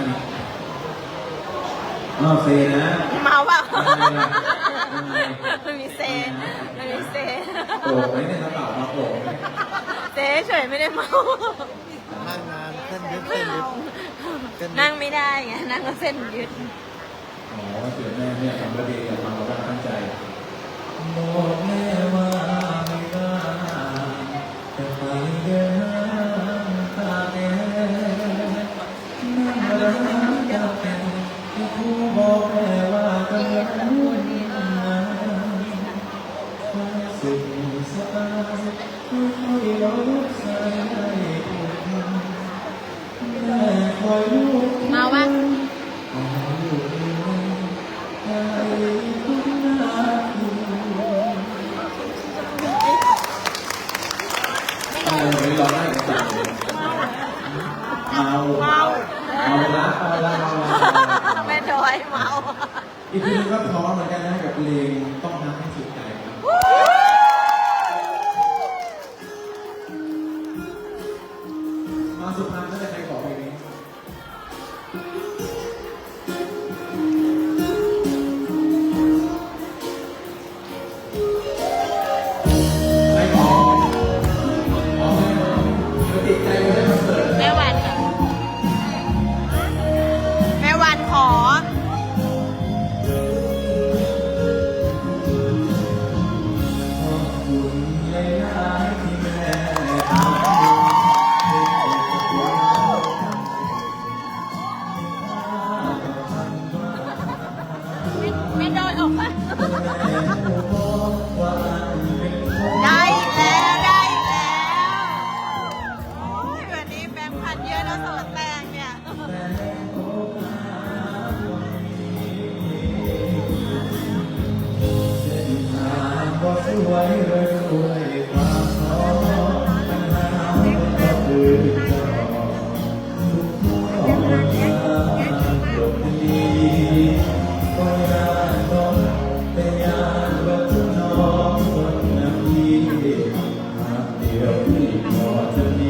อันนี้อ้าวเซนะเมาเปล่ายังไงล่ะยังไงมันมีเซมันมีเซโอ้ไหมเนี่ยกระเป๋ามาโอ้ไหมเซเฉยไม่ได้เมานั่งนานเส้นยึดเส้นยึดเส้นยึนั่ดงไม่ได้ไงนั่งก็เส้นยืดอ๋อเสือแม่เนี่ยทำประเดี๋ยวมาเราตั้งใจบอ นั่งรักเจ้คู่บอกแม่ว่ากำลังวุ่นานความสุขสบายค่อยๆลดสายให้คุณแม่คอยลูก เมาปะ เออไม่ร้องได้จริงเมาเมา ไม่ดอยเมาอีกทีนึงก็พร้อมเหมือนกันนะกับเพลงต้องทำให้สุดใจครับมาสุพรรณก็จะใครขอเพลงนี้ ไว้เลยสวยความพร้อมปัญหาทุกข้อมาจบดีก็ยากน้องแต่ยากว่าทุกน้องคนนั้นดีหากเดียวที่พอจะมี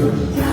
ทำ